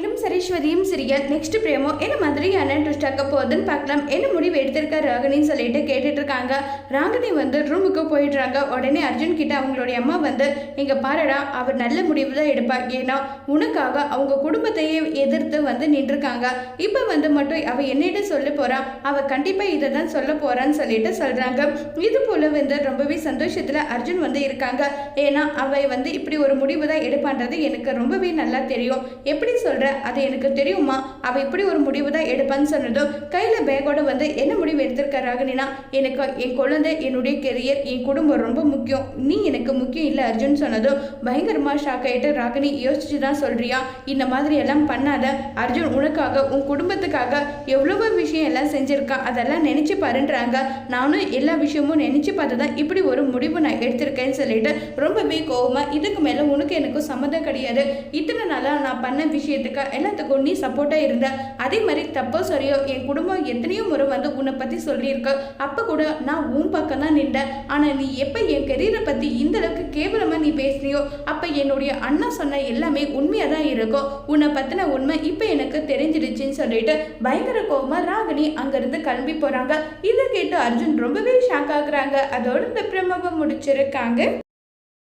அகிலும் சரீஸ்வரியும் serial next பிரேமோ என்ன மாதிரியான twist ஆக்க போகுதுன்னு பார்க்கலாம். என்ன முடிவு எடுத்திருக்கா ராகினின்னு சொல்லிட்டு கேட்டுட்டு இருக்காங்க ராகினி வந்து ரூமுக்கு போயிடுறாங்க. உடனே அர்ஜுன் கிட்ட அவங்களுடைய அம்மா வந்து நீங்க பாருடா அவர் நல்ல முடிவு தான் எடுப்பா ஏன்னா உனக்காக அவங்க குடும்பத்தையே எதிர்த்து வந்து நின்றுருக்காங்க. இப்போ வந்து மட்டும் அவ என்னிட்ட சொல்ல போறா. அவ கண்டிப்பா இதை தான் சொல்ல போறான்னு சொல்லிட்டு சொல்றாங்க. இது போல வந்து ரொம்பவே சந்தோஷத்துல அர்ஜுன் வந்து இருக்காங்க. ஏன்னா அவை வந்து இப்படி ஒரு முடிவு தான் எடுப்பான்றது எனக்கு ரொம்பவே நல்லா தெரியும். எப்படி சொல்ற? அது எனக்கு தெரியுமா? அவள் இப்படி ஒரு முடிவு தான் எடுப்பான்னு சொன்னதும் கையில் பேக்கோட வந்து என்ன முடிவு எடுத்திருக்க ராகினா எனக்கு என் குழந்தை என்னுடைய கெரியர் என் குடும்பம் ரொம்ப முக்கியம். நீ எனக்கு முக்கியம் இல்லை அர்ஜுன் சொன்னதும் பயங்கரமாக ஷாக் ஆயிட்டு ராகினி யோசிச்சு தான் சொல்கிறியா இந்த மாதிரி எல்லாம் பண்ணாத. அர்ஜுன் உனக்காக உன் குடும்பத்துக்காக எவ்வளவோ விஷயம் எல்லாம் செஞ்சுருக்கா. அதெல்லாம் நினச்சி பாருன்றாங்க. நானும் எல்லா விஷயமும் நினச்சி பார்த்து தான் இப்படி ஒரு முடிவு நான் எடுத்திருக்கேன்னு சொல்லிட்டு ரொம்பவே கோவமாக இதுக்கு மேலே உனக்கு எனக்கு சம்மந்தம் கிடையாது. இத்தனை நாளாக நான் பண்ண விஷயத்துக்கு எல்லாத்துக்கும் நீ சப்போர்ட்டாக இருந்த? அதே மாதிரி தப்போ சரியோ என் குடும்பம் எத்தனையோ முறை வந்து உன்னை பற்றி சொல்லியிருக்க. அப்போ கூட நான் உன் பக்கம் தான் நின்றேன். ஆனால் நீ எப்போ என் கெரியரை பற்றி இந்த அளவுக்கு கேவலமாக நீ பேசுனியோ அப்போ என்னுடைய அண்ணா சொன்ன எல்லாமே உண்மையாக தான் இருக்கும். உன்னை பற்றின உண்மை இப்போ எனக்கு தெரிஞ்சிடுச்சுன்னு சொல்லிட்டு பயங்கர கோபமாக ராகினி அங்கேருந்து கிளம்பி போகிறாங்க இதை கேட்டு அர்ஜுன் ரொம்பவே ஷாக் ஆகுறாங்க. அதோட இந்த பிரமவை முடிச்சிருக்காங்க.